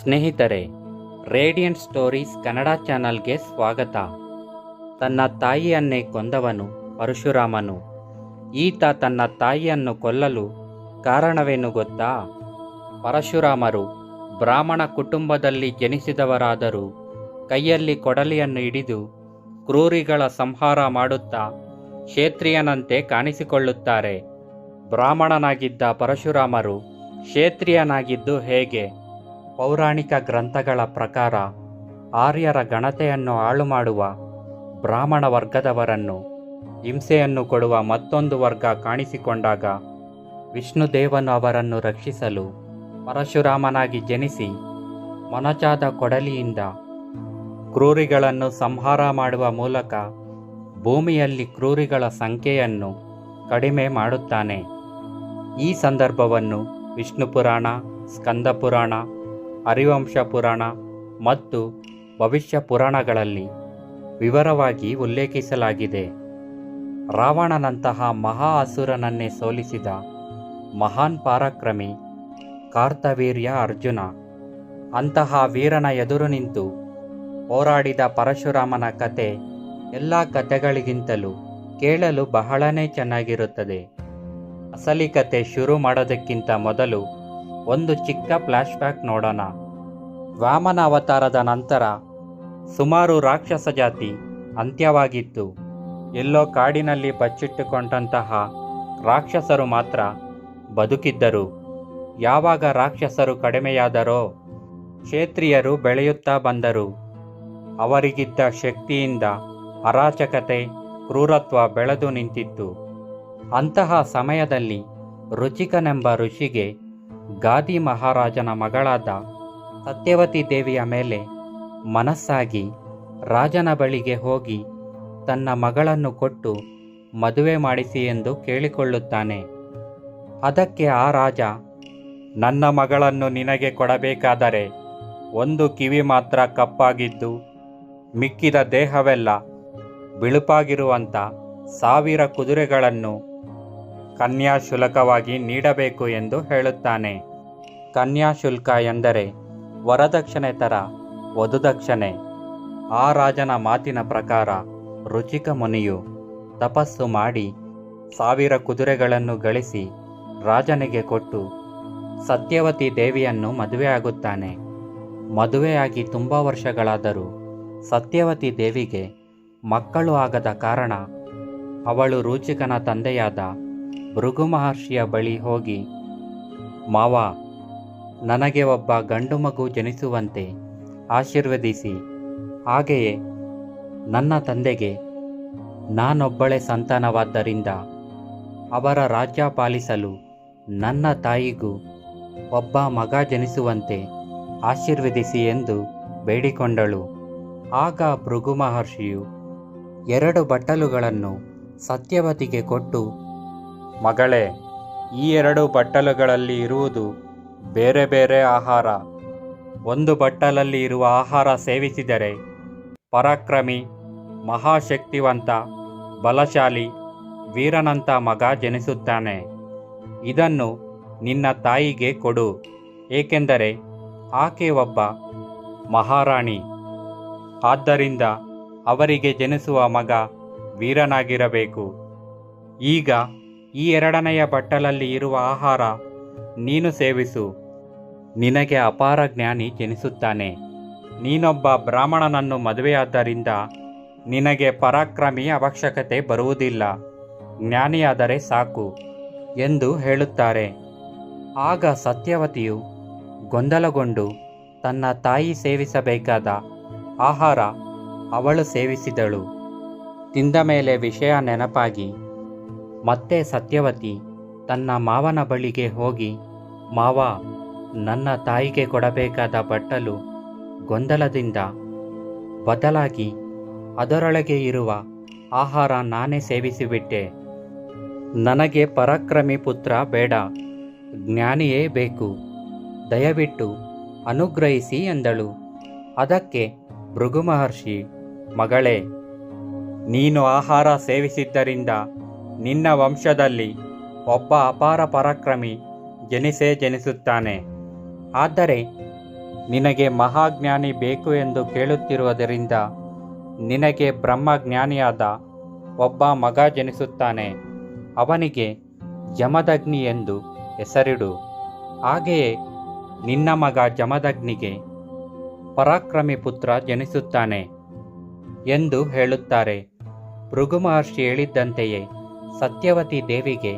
ಸ್ನೇಹಿತರೆ, radiant stories Kannada ಚಾನಲ್ಗೆ ಸ್ವಾಗತ. ತನ್ನ ತಾಯಿಯನ್ನೇ ಕೊಂದವನು ಪರಶುರಾಮನು. ಈತ ತನ್ನ ತಾಯಿಯನ್ನು ಕೊಲ್ಲಲು ಕಾರಣವೇನು ಗೊತ್ತಾ? ಪರಶುರಾಮರು ಬ್ರಾಹ್ಮಣ ಕುಟುಂಬದಲ್ಲಿ ಜನಿಸಿದವರಾದರೂ ಕೈಯಲ್ಲಿ ಕೊಡಲಿಯನ್ನು ಹಿಡಿದು ಕ್ರೂರಿಗಳ ಸಂಹಾರ ಮಾಡುತ್ತಾ ಕ್ಷೇತ್ರಿಯನಂತೆ ಕಾಣಿಸಿಕೊಳ್ಳುತ್ತಾರೆ. ಬ್ರಾಹ್ಮಣನಾಗಿದ್ದ ಪರಶುರಾಮರು ಕ್ಷೇತ್ರಿಯನಾಗಿದ್ದು ಹೇಗೆ? ಪೌರಾಣಿಕ ಗ್ರಂಥಗಳ ಪ್ರಕಾರ ಆರ್ಯರ ಗಣತೆಯನ್ನು ಹಾಳು ಮಾಡುವ ಬ್ರಾಹ್ಮಣ ವರ್ಗದವರನ್ನು ಹಿಂಸೆಯನ್ನು ಕೊಡುವ ಮತ್ತೊಂದು ವರ್ಗ ಕಾಣಿಸಿಕೊಂಡಾಗ ವಿಷ್ಣುದೇವನು ಅವರನ್ನು ರಕ್ಷಿಸಲು ಪರಶುರಾಮನಾಗಿ ಜನಿಸಿ ಮೊನಚಾದ ಕೊಡಲಿಯಿಂದ ಕ್ರೂರಿಗಳನ್ನು ಸಂಹಾರ ಮಾಡುವ ಮೂಲಕ ಭೂಮಿಯಲ್ಲಿ ಕ್ರೂರಿಗಳ ಸಂಖ್ಯೆಯನ್ನು ಕಡಿಮೆ ಮಾಡುತ್ತಾನೆ. ಈ ಸಂದರ್ಭವನ್ನು ವಿಷ್ಣು ಪುರಾಣ ಸ್ಕಂದ ಪುರಾಣ ಹರಿವಂಶ ಪುರಾಣ ಮತ್ತು ಭವಿಷ್ಯ ಪುರಾಣಗಳಲ್ಲಿ ವಿವರವಾಗಿ ಉಲ್ಲೇಖಿಸಲಾಗಿದೆ. ರಾವಣನಂತಹ ಮಹಾ ಅಸುರನನ್ನೇ ಸೋಲಿಸಿದ ಮಹಾನ್ ಪಾರಕ್ರಮಿ ಕಾರ್ತವೀರ್ಯ ಅರ್ಜುನ ಅಂತಹ ವೀರನ ಎದುರು ನಿಂತು ಹೋರಾಡಿದ ಪರಶುರಾಮನ ಕತೆ ಎಲ್ಲ ಕತೆಗಳಿಗಿಂತಲೂ ಕೇಳಲು ಬಹಳನೇ ಚೆನ್ನಾಗಿರುತ್ತದೆ. ಅಸಲಿ ಕತೆ ಶುರು ಮಾಡೋದಕ್ಕಿಂತ ಮೊದಲು ಒಂದು ಚಿಕ್ಕ ಫ್ಲ್ಯಾಶ್ ಬ್ಯಾಕ್ ನೋಡೋಣ. ವಾಮನ ಅವತಾರದ ನಂತರ ಸುಮಾರು ರಾಕ್ಷಸ ಜಾತಿ ಅಂತ್ಯವಾಗಿತ್ತು. ಎಲ್ಲೋ ಕಾಡಿನಲ್ಲಿ ಬಚ್ಚಿಟ್ಟುಕೊಂಡಂತಹ ರಾಕ್ಷಸರು ಮಾತ್ರ ಬದುಕಿದ್ದರು. ಯಾವಾಗ ರಾಕ್ಷಸರು ಕಡಿಮೆಯಾದರೋ ಕ್ಷೇತ್ರಿಯರು ಬೆಳೆಯುತ್ತಾ ಬಂದರು. ಅವರಿಗಿದ್ದ ಶಕ್ತಿಯಿಂದ ಅರಾಚಕತೆ, ಕ್ರೂರತ್ವ ಬೆಳೆದು ನಿಂತಿತ್ತು. ಅಂತಹ ಸಮಯದಲ್ಲಿ ರುಚಿಕನೆಂಬ ಋಷಿಗೆ ಗಾದಿ ಮಹಾರಾಜನ ಮಗಳಾದ ಸತ್ಯವತಿ ದೇವಿಯ ಮೇಲೆ ಮನಸ್ಸಾಗಿ ರಾಜನ ಬಳಿಗೆ ಹೋಗಿ ತನ್ನ ಮಗಳನ್ನು ಕೊಟ್ಟು ಮದುವೆ ಮಾಡಿಸಿ ಎಂದು ಕೇಳಿಕೊಳ್ಳುತ್ತಾನೆ. ಅದಕ್ಕೆ ಆ ರಾಜ, ನನ್ನ ಮಗಳನ್ನು ನಿನಗೆ ಕೊಡಬೇಕಾದರೆ ಒಂದು ಕಿವಿ ಮಾತ್ರ ಕಪ್ಪಾಗಿದ್ದು, ಮಿಕ್ಕಿದ ದೇಹವೆಲ್ಲ ಬಿಳುಪಾಗಿರುವಂಥ ಸಾವಿರ ಕುದುರೆಗಳನ್ನು ಕನ್ಯಾಶುಲ್ಕವಾಗಿ ನೀಡಬೇಕು ಎಂದು ಹೇಳುತ್ತಾನೆ. ಕನ್ಯಾ ಶುಲ್ಕ ಎಂದರೆ ವರದಕ್ಷಿಣೆ ತರ ವಧುದಕ್ಷಿಣೆ. ಆ ರಾಜನ ಮಾತಿನ ಪ್ರಕಾರ ರುಚಿಕ ಮುನಿಯು ತಪಸ್ಸು ಮಾಡಿ ಸಾವಿರ ಕುದುರೆಗಳನ್ನು ಗಳಿಸಿ ರಾಜನಿಗೆ ಕೊಟ್ಟು ಸತ್ಯವತಿ ದೇವಿಯನ್ನು ಮದುವೆಯಾಗುತ್ತಾನೆ. ಮದುವೆಯಾಗಿ ತುಂಬ ವರ್ಷಗಳಾದರೂ ಸತ್ಯವತಿ ದೇವಿಗೆ ಮಕ್ಕಳು ಆಗದ ಕಾರಣ ಅವಳು ರುಚಿಕನ ತಂದೆಯಾದ ಭೃಗು ಮಹರ್ಷಿಯ ಬಳಿ ಹೋಗಿ, ಮಾವ, ನನಗೆ ಒಬ್ಬ ಗಂಡು ಮಗು ಜನಿಸುವಂತೆ ಆಶೀರ್ವದಿಸಿ. ಹಾಗೆಯೇ ನನ್ನ ತಂದೆಗೆ ನಾನೊಬ್ಬಳೆ ಸಂತಾನವಾದ್ದರಿಂದ ಅವರ ರಾಜ್ಯ ಪಾಲಿಸಲು ನನ್ನ ತಾಯಿಗೂ ಒಬ್ಬ ಮಗ ಜನಿಸುವಂತೆ ಆಶೀರ್ವದಿಸಿ ಎಂದು ಬೇಡಿಕೊಂಡಳು. ಆಗ ಭೃಗು ಮಹರ್ಷಿಯು ಎರಡು ಬಟ್ಟಲುಗಳನ್ನು ಸತ್ಯವತಿಗೆ ಕೊಟ್ಟು ಮಗಳೇ, ಈ ಎರಡು ಬಟ್ಟಲುಗಳಲ್ಲಿ ಇರುವುದು ಬೇರೆ ಬೇರೆ ಆಹಾರ. ಒಂದು ಬಟ್ಟಲಲ್ಲಿ ಇರುವ ಆಹಾರ ಸೇವಿಸಿದರೆ ಪರಾಕ್ರಮಿ, ಮಹಾಶಕ್ತಿವಂತ, ಬಲಶಾಲಿ, ವೀರನಂತ ಮಗ ಜನಿಸುತ್ತಾನೆ. ಇದನ್ನು ನಿನ್ನ ತಾಯಿಗೆ ಕೊಡು, ಏಕೆಂದರೆ ಆಕೆ ಒಬ್ಬ ಮಹಾರಾಣಿ. ಆದ್ದರಿಂದ ಅವರಿಗೆ ಜನಿಸುವ ಮಗ ವೀರನಾಗಿರಬೇಕು. ಈಗ ಈ ಎರಡನೆಯ ಬಟ್ಟಲಲ್ಲಿ ಇರುವ ಆಹಾರ ನೀನು ಸೇವಿಸು. ನಿನಗೆ ಅಪಾರ ಜ್ಞಾನಿ ಜನಿಸುತ್ತಾನೆ ನೀನೊಬ್ಬ ಬ್ರಾಹ್ಮಣನನ್ನು ಮದುವೆಯಾದ್ದರಿಂದ ನಿನಗೆ ಪರಾಕ್ರಮಿ ಅವಶ್ಯಕತೆ ಬರುವುದಿಲ್ಲ. ಜ್ಞಾನಿಯಾದರೆ ಸಾಕು ಎಂದು ಹೇಳುತ್ತಾರೆ. ಆಗ ಸತ್ಯವತಿಯು ಗೊಂದಲಗೊಂಡು ತನ್ನ ತಾಯಿ ಸೇವಿಸಬೇಕಾದ ಆಹಾರ ಅವಳು ಸೇವಿಸಿದಳು. ತಿಂದ ಮೇಲೆ ವಿಷಯ ನೆನಪಾಗಿ ಮತ್ತೆ ಸತ್ಯವತಿ ತನ್ನ ಮಾವನ ಬಳಿಗೆ ಹೋಗಿ, ಮಾವ, ನನ್ನ ತಾಯಿಗೆ ಕೊಡಬೇಕಾದ ಬಟ್ಟಲು ಗೊಂದಲದಿಂದ ಬದಲಾಗಿ ಅದರೊಳಗೆ ಇರುವ ಆಹಾರ ನಾನೇ ಸೇವಿಸಿಬಿಟ್ಟೆ. ನನಗೆ ಪರಾಕ್ರಮಿ ಪುತ್ರ ಬೇಡ, ಜ್ಞಾನಿಯೇ ಬೇಕು. ದಯವಿಟ್ಟು ಅನುಗ್ರಹಿಸಿ ಎಂದಳು. ಅದಕ್ಕೆ ಭೃಗು ಮಹರ್ಷಿ, ಮಗಳೇ, ನೀನು ಆಹಾರ ಸೇವಿಸಿದ್ದರಿಂದ ನಿನ್ನ ವಂಶದಲ್ಲಿ ಒಬ್ಬ ಅಪಾರ ಪರಾಕ್ರಮಿ ಜನಿಸೇ ಜನಿಸುತ್ತಾನೆ. ಆದರೆ ನಿನಗೆ ಮಹಾಜ್ಞಾನಿ ಬೇಕು ಎಂದು ಕೇಳುತ್ತಿರುವುದರಿಂದ ನಿನಗೆ ಬ್ರಹ್ಮಜ್ಞಾನಿಯಾದ ಒಬ್ಬ ಮಗ ಜನಿಸುತ್ತಾನೆ. ಅವನಿಗೆ ಜಮದಗ್ನಿ ಎಂದು ಹೆಸರಿಡು. ಹಾಗೆಯೇ ನಿನ್ನ ಮಗ ಜಮದಗ್ನಿಗೆ ಪರಾಕ್ರಮಿ ಪುತ್ರ ಜನಿಸುತ್ತಾನೆ ಎಂದು ಹೇಳುತ್ತಾರೆ. ಭೃಗು ಮಹರ್ಷಿ ಹೇಳಿದ್ದಂತೆಯೇ ಸತ್ಯವತಿ ದೇವಿಗೆ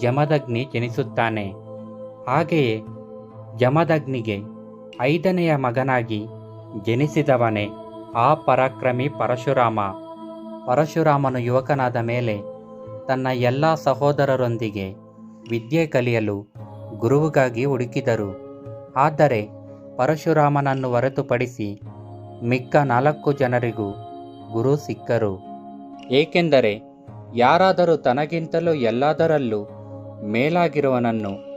ಜಮದಗ್ನಿ ಜನಿಸುತ್ತಾನೆ. ಹಾಗೆಯೇ ಜಮದಗ್ನಿಗೆ ಐದನೆಯ ಮಗನಾಗಿ ಜನಿಸಿದವನೇ ಆ ಪರಾಕ್ರಮಿ ಪರಶುರಾಮ. ಪರಶುರಾಮನು ಯುವಕನಾದ ಮೇಲೆ ತನ್ನ ಎಲ್ಲ ಸಹೋದರರೊಂದಿಗೆ ವಿದ್ಯೆ ಕಲಿಯಲು ಗುರುವಿಗಾಗಿ ಹುಡುಕಿದರು. ಆದರೆ ಪರಶುರಾಮನನ್ನು ಹೊರತುಪಡಿಸಿ ಮಿಕ್ಕ ನಾಲ್ಕು ಜನರಿಗೂ ಗುರು ಸಿಕ್ಕರು. ಏಕೆಂದರೆ ಯಾರಾದರೂ ತನಗಿಂತಲೂ ಎಲ್ಲದರಲ್ಲೂ ಮೇಲಾಗಿರುವನನ್ನು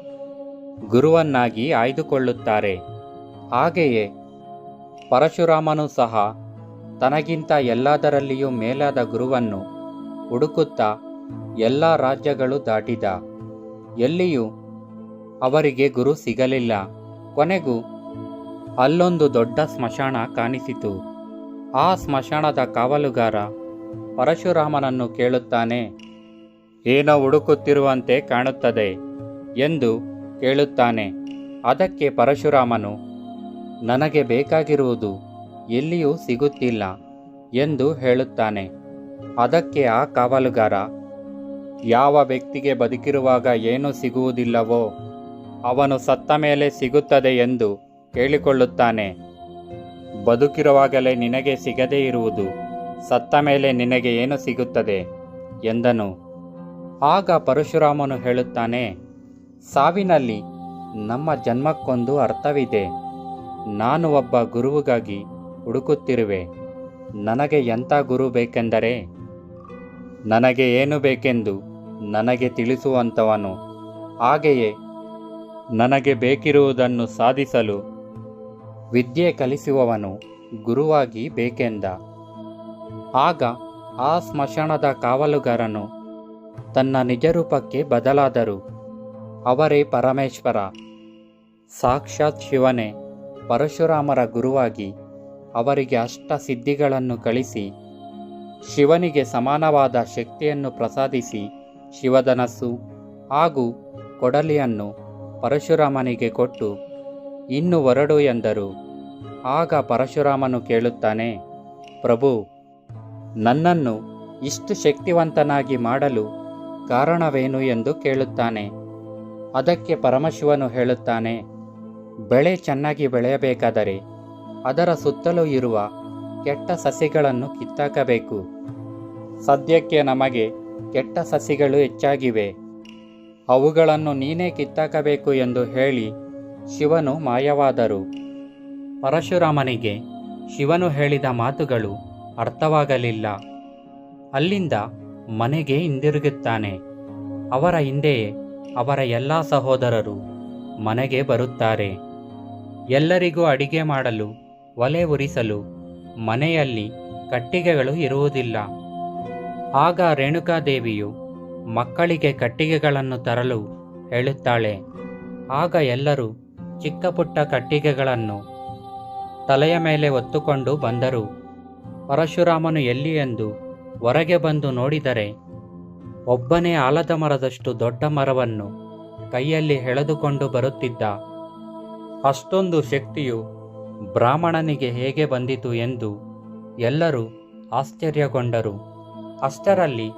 ಗುರುವನ್ನಾಗಿ ಆಯ್ದುಕೊಳ್ಳುತ್ತಾರೆ. ಹಾಗೆಯೇ ಪರಶುರಾಮನು ಸಹ ತನಗಿಂತ ಎಲ್ಲದರಲ್ಲಿಯೂ ಮೇಲಾದ ಗುರುವನ್ನು ಹುಡುಕುತ್ತಾ ಎಲ್ಲ ರಾಜ್ಯಗಳು ದಾಟಿದ. ಎಲ್ಲಿಯೂ ಅವರಿಗೆ ಗುರು ಸಿಗಲಿಲ್ಲ. ಕೊನೆಗೂ ಅಲ್ಲೊಂದು ದೊಡ್ಡ ಸ್ಮಶಾನ ಕಾಣಿಸಿತು. ಆ ಸ್ಮಶಾನದ ಕಾವಲುಗಾರ ಪರಶುರಾಮನನ್ನು ಕೇಳುತ್ತಾನೆ, ಏನೋ ಹುಡುಕುತ್ತಿರುವಂತೆ ಕಾಣುತ್ತದೆ ಎಂದು ಕೇಳುತ್ತಾನೆ. ಅದಕ್ಕೆ ಪರಶುರಾಮನು, ನನಗೆ ಬೇಕಾಗಿರುವುದು ಎಲ್ಲಿಯೂ ಸಿಗುತ್ತಿಲ್ಲ ಎಂದು ಹೇಳುತ್ತಾನೆ. ಅದಕ್ಕೆ ಆ ಕಾವಲುಗಾರ, ಯಾವ ವ್ಯಕ್ತಿಗೆ ಬದುಕಿರುವಾಗ ಏನೂ ಸಿಗುವುದಿಲ್ಲವೋ ಅವನು ಸತ್ತ ಮೇಲೆ ಸಿಗುತ್ತದೆ ಎಂದು ಕೇಳಿಕೊಳ್ಳುತ್ತಾನೆ. ಬದುಕಿರುವಾಗಲೇ ನಿನಗೆ ಸಿಗದೇ ಇರುವುದು ಸತ್ತ ಮೇಲೆ ನಿನಗೆ ಏನು ಸಿಗುತ್ತದೆ? ಎಂದನು. ಆಗ ಪರಶುರಾಮನು ಹೇಳುತ್ತಾನೆ, ಸಾವಿನಲ್ಲಿ ನಮ್ಮ ಜನ್ಮಕ್ಕೊಂದು ಅರ್ಥವಿದೆ. ನಾನು ಒಬ್ಬ ಗುರುವಿಗಾಗಿ ಹುಡುಕುತ್ತಿರುವೆ. ನನಗೆ ಎಂಥ ಗುರು ಬೇಕೆಂದರೆ? ನನಗೆ ಏನು ಬೇಕೆಂದು ನನಗೆ ತಿಳಿಸುವಂಥವನು. ಹಾಗೆಯೇ ನನಗೆ ಬೇಕಿರುವುದನ್ನು ಸಾಧಿಸಲು ವಿದ್ಯೆ ಕಲಿಸುವವನು ಗುರುವಾಗಿ ಬೇಕೆಂದ. ಆಗ ಆ ಸ್ಮಶಾನದ ಕಾವಲುಗಾರನು ತನ್ನ ನಿಜರೂಪಕ್ಕೆ ಬದಲಾದರು. ಅವರೇ ಪರಮೇಶ್ವರ. ಸಾಕ್ಷಾತ್ ಶಿವನೇ, ಪರಶುರಾಮರ ಗುರುವಾಗಿ ಅವರಿಗೆ ಅಷ್ಟ ಸಿದ್ಧಿಗಳನ್ನು ಕಳಿಸಿ ಶಿವನಿಗೆ ಸಮಾನವಾದ ಶಕ್ತಿಯನ್ನು ಪ್ರಸಾದಿಸಿ ಶಿವಧನಸ್ಸು ಹಾಗೂ ಕೊಡಲಿಯನ್ನು ಪರಶುರಾಮನಿಗೆ ಕೊಟ್ಟು, ಇನ್ನು ಹೊರಡು ಎಂದರು. ಆಗ ಪರಶುರಾಮನು ಕೇಳುತ್ತಾನೆ, ಪ್ರಭು ನನ್ನನ್ನು ಇಷ್ಟು ಶಕ್ತಿವಂತನಾಗಿ ಮಾಡಲು ಕಾರಣವೇನು ಎಂದು ಕೇಳುತ್ತಾನೆ. ಅದಕ್ಕೆ ಪರಮಶಿವನು ಹೇಳುತ್ತಾನೆ, ಬೆಳೆ ಚೆನ್ನಾಗಿ ಬೆಳೆಯಬೇಕಾದರೆ ಅದರ ಸುತ್ತಲೂ ಇರುವ ಕೆಟ್ಟ ಸಸಿಗಳನ್ನು ಕಿತ್ತಾಕಬೇಕು. ಸದ್ಯಕ್ಕೆ ನಮಗೆ ಕೆಟ್ಟ ಸಸಿಗಳು ಹೆಚ್ಚಾಗಿವೆ. ಅವುಗಳನ್ನು ನೀನೇ ಕಿತ್ತಾಕಬೇಕು ಎಂದು ಹೇಳಿ ಶಿವನು ಮಾಯವಾದರು. ಪರಶುರಾಮನಿಗೆ ಶಿವನು ಹೇಳಿದ ಮಾತುಗಳು ಅರ್ಥವಾಗಲಿಲ್ಲ. ಅಲ್ಲಿಂದ ಮನೆಗೆ ಹಿಂದಿರುಗುತ್ತಾನೆ. ಅವರ ಹಿಂದೆಯೇ ಅವರ ಎಲ್ಲ ಸಹೋದರರು ಮನೆಗೆ ಬರುತ್ತಾರೆ. ಎಲ್ಲರಿಗೂ ಅಡಿಗೆ ಮಾಡಲು, ಒಲೆ ಉರಿಸಲು, ಮನೆಯಲ್ಲಿ ಕಟ್ಟಿಗೆಗಳು ಇರುವುದಿಲ್ಲ. ಆಗ ರೇಣುಕಾದೇವಿಯು ಮಕ್ಕಳಿಗೆ ಕಟ್ಟಿಗೆಗಳನ್ನು ತರಲು ಹೇಳುತ್ತಾಳೆ. ಆಗ ಎಲ್ಲರೂ ಚಿಕ್ಕ ಪುಟ್ಟ ಕಟ್ಟಿಗೆಗಳನ್ನು ತಲೆಯ ಮೇಲೆ ಒತ್ತುಕೊಂಡು ಬಂದರು. ಪರಶುರಾಮನು ಎಲ್ಲಿ ಎಂದು ಹೊರಗೆ ಬಂದು ನೋಡಿದರೆ ಒಬ್ಬನೇ ಆಲದ ಮರದಷ್ಟು ದೊಡ್ಡ ಮರವನ್ನು ಕೈಯಲ್ಲಿ ಎಳೆದುಕೊಂಡು ಬರುತ್ತಿದ್ದ. ಅಷ್ಟೊಂದು ಶಕ್ತಿಯು ಬ್ರಾಹ್ಮಣನಿಗೆ ಹೇಗೆ ಬಂದಿತು ಎಂದು ಎಲ್ಲರೂ ಆಶ್ಚರ್ಯಗೊಂಡರು. ಅಷ್ಟರಲ್ಲಿ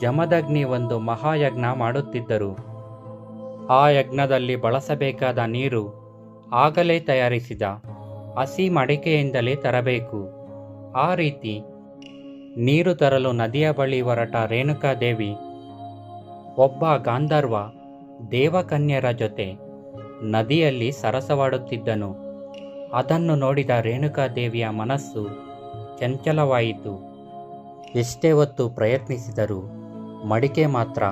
ಜಮದಗ್ನಿ ಒಂದು ಮಹಾಯಜ್ಞ ಮಾಡುತ್ತಿದ್ದರು. ಆ ಯಜ್ಞದಲ್ಲಿ ಬಳಸಬೇಕಾದ ನೀರು ಆಗಲೇ ತಯಾರಿಸಿದ. ಹಸಿ ಮಡಿಕೆಯಿಂದಲೇ ತರಬೇಕು. ಆ ರೀತಿ ನೀರು ತರಲು ನದಿಯ ಬಳಿ ಹೊರಟ ರೇಣುಕಾದೇವಿ ಒಬ್ಬ ಗಾಂಧರ್ವ ದೇವಕನ್ಯರ ಜೊತೆ ನದಿಯಲ್ಲಿ ಸರಸವಾಡುತ್ತಿದ್ದನು. ಅದನ್ನು ನೋಡಿದ ರೇಣುಕಾದೇವಿಯ ಮನಸ್ಸು ಚಂಚಲವಾಯಿತು. ಎಷ್ಟೇ ಹೊತ್ತು ಪ್ರಯತ್ನಿಸಿದರೂ ಮಡಿಕೆ ಮಾತ್ರ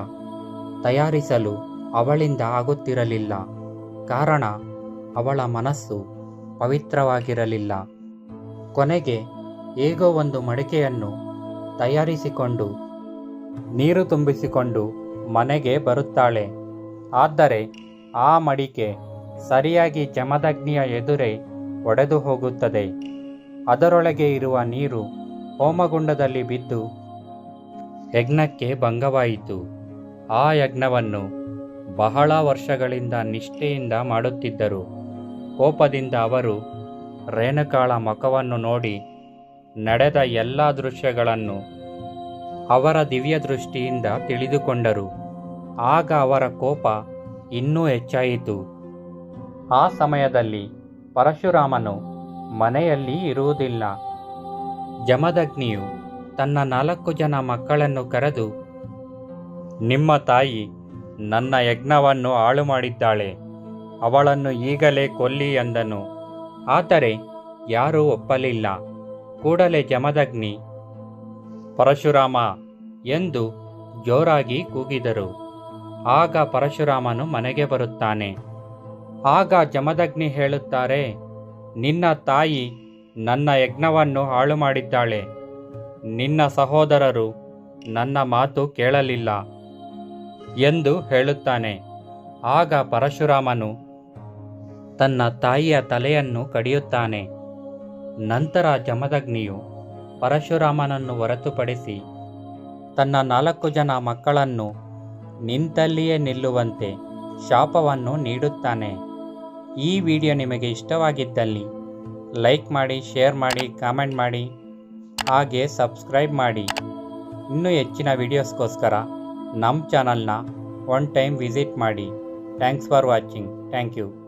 ತಯಾರಿಸಲು ಅವಳಿಂದ ಆಗುತ್ತಿರಲಿಲ್ಲ. ಕಾರಣ ಅವಳ ಮನಸ್ಸು ಪವಿತ್ರವಾಗಿರಲಿಲ್ಲ. ಕೊನೆಗೆ ಹೇಗೋ ಒಂದು ಮಡಿಕೆಯನ್ನು ತಯಾರಿಸಿಕೊಂಡು, ನೀರು ತುಂಬಿಸಿಕೊಂಡು ಮನೆಗೆ ಬರುತ್ತಾಳೆ. ಆದರೆ ಆ ಮಡಿಕೆ ಸರಿಯಾಗಿ ಜಮದಗ್ನಿಯ ಎದುರೇ ಒಡೆದು ಹೋಗುತ್ತದೆ. ಅದರೊಳಗೆ ಇರುವ ನೀರು ಹೋಮಗುಂಡದಲ್ಲಿ ಬಿದ್ದು ಯಜ್ಞಕ್ಕೆ ಭಂಗವಾಯಿತು. ಆ ಯಜ್ಞವನ್ನು ಬಹಳ ವರ್ಷಗಳಿಂದ ನಿಷ್ಠೆಯಿಂದ ಮಾಡುತ್ತಿದ್ದರು. ಕೋಪದಿಂದ ಅವರು ರೇಣುಕಾಳ ಮುಖವನ್ನು ನೋಡಿ ನಡೆದ ಎಲ್ಲ ದೃಶ್ಯಗಳನ್ನು ಅವರ ದಿವ್ಯ ದೃಷ್ಟಿಯಿಂದ ತಿಳಿದುಕೊಂಡರು. ಆಗ ಅವರ ಕೋಪ ಇನ್ನೂ ಹೆಚ್ಚಾಯಿತು. ಆ ಸಮಯದಲ್ಲಿ ಪರಶುರಾಮನು ಮನೆಯಲ್ಲಿ ಇರುವುದಿಲ್ಲ. ಜಮದಗ್ನಿಯು ತನ್ನ ನಾಲ್ಕು ಜನ ಮಕ್ಕಳನ್ನು ಕರೆದು, ನಿಮ್ಮ ತಾಯಿ ನನ್ನ ಯಜ್ಞವನ್ನು ಹಾಳು ಮಾಡಿದ್ದಾಳೆ ಅವಳನ್ನು ಈಗಲೇ ಕೊಲ್ಲಿ ಎಂದನು. ಆದರೆ ಯಾರೂ ಒಪ್ಪಲಿಲ್ಲ. ಕೂಡಲೇ ಜಮದಗ್ನಿ, ಪರಶುರಾಮ ಎಂದು ಜೋರಾಗಿ ಕೂಗಿದರು. ಆಗ ಪರಶುರಾಮನು ಮನೆಗೆ ಬರುತ್ತಾನೆ. ಆಗ ಜಮದಗ್ನಿ ಹೇಳುತ್ತಾರೆ, ನಿನ್ನ ತಾಯಿ ನನ್ನ ಯಜ್ಞವನ್ನು ಹಾಳು ಮಾಡಿದ್ದಾಳೆ ನಿನ್ನ ಸಹೋದರರು ನನ್ನ ಮಾತು ಕೇಳಲಿಲ್ಲ ಎಂದು ಹೇಳುತ್ತಾನೆ. ಆಗ ಪರಶುರಾಮನು ತನ್ನ ತಾಯಿಯ ತಲೆಯನ್ನು ಕಡಿಯುತ್ತಾನೆ. ನಂತರ ಜಮದಗ್ನಿಯು ಪರಶುರಾಮನನ್ನು ಹೊರತುಪಡಿಸಿ ತನ್ನ ನಾಲ್ಕು ಜನ ಮಕ್ಕಳನ್ನು ನಿಂತಲ್ಲಿಯೇ ನಿಲ್ಲುವಂತೆ ಶಾಪವನ್ನು ನೀಡುತ್ತಾನೆ. ಈ ವಿಡಿಯೋ ನಿಮಗೆ ಇಷ್ಟವಾಗಿದ್ದಲ್ಲಿ ಲೈಕ್ ಮಾಡಿ, ಶೇರ್ ಮಾಡಿ, ಕಾಮೆಂಟ್ ಮಾಡಿ, ಹಾಗೆ ಸಬ್ಸ್ಕ್ರೈಬ್ ಮಾಡಿ. ಇನ್ನೂ ಹೆಚ್ಚಿನ ವಿಡಿಯೋಸ್ಗೋಸ್ಕರ ನಮ್ಮ ಚಾನಲ್ನ ಒನ್ ಟೈಮ್ ವಿಸಿಟ್ ಮಾಡಿ. Thanks for watching. Thank you.